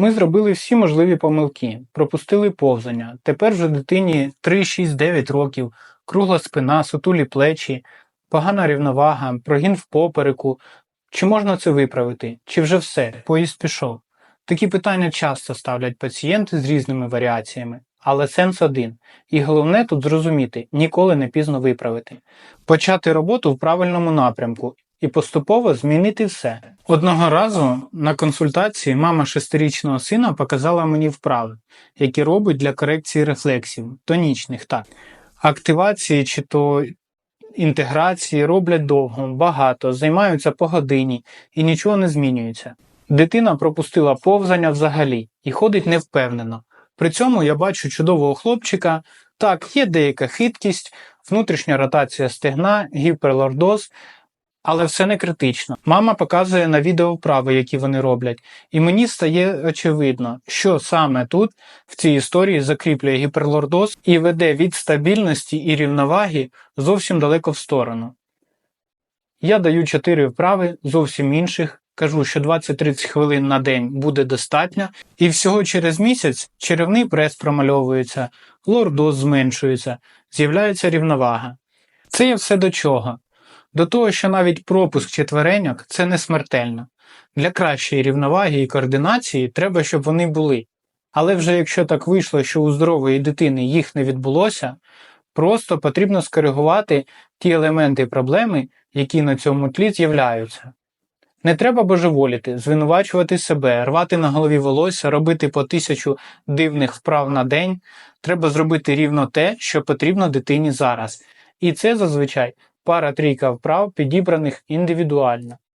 Ми зробили всі можливі помилки, пропустили повзання. Тепер вже дитині 3, 6, 9 років, кругла спина, сутулі плечі, погана рівновага, прогін в попереку. Чи можна це виправити? Чи вже все? Поїзд пішов. Такі питання часто ставлять пацієнти з різними варіаціями, але сенс один. І головне тут зрозуміти, ніколи не пізно виправити. Почати роботу в правильному напрямку і поступово змінити все. Одного разу на консультації мама шестирічного сина показала мені вправи, які робить для корекції рефлексів, тонічних так. Активації чи то інтеграції роблять довго, багато, займаються по годині і нічого не змінюється. Дитина пропустила повзання взагалі і ходить невпевнено. При цьому я бачу чудового хлопчика. Так, є деяка хиткість, внутрішня ротація стегна, гіперлордоз, але все не критично. Мама показує на відео вправи, які вони роблять, і мені стає очевидно, що саме тут в цій історії закріплює гіперлордоз і веде від стабільності і рівноваги зовсім далеко в сторону. Я даю 4 вправи зовсім інших, кажу, що 20-30 хвилин на день буде достатньо, і всього через місяць черевний прес промальовується, лордоз зменшується, з'являється рівновага. Це є все до чого? До того, що навіть пропуск четвереньок це не смертельно. Для кращої рівноваги і координації треба, щоб вони були. Але вже якщо так вийшло, що у здорової дитини їх не відбулося, просто потрібно скоригувати ті елементи проблеми, які на цьому тлі з'являються. Не треба божеволіти, звинувачувати себе, рвати на голові волосся, робити по тисячу дивних вправ на день. Треба зробити рівно те, що потрібно дитині зараз. І це зазвичай пара-трійка вправ, підібраних індивідуально.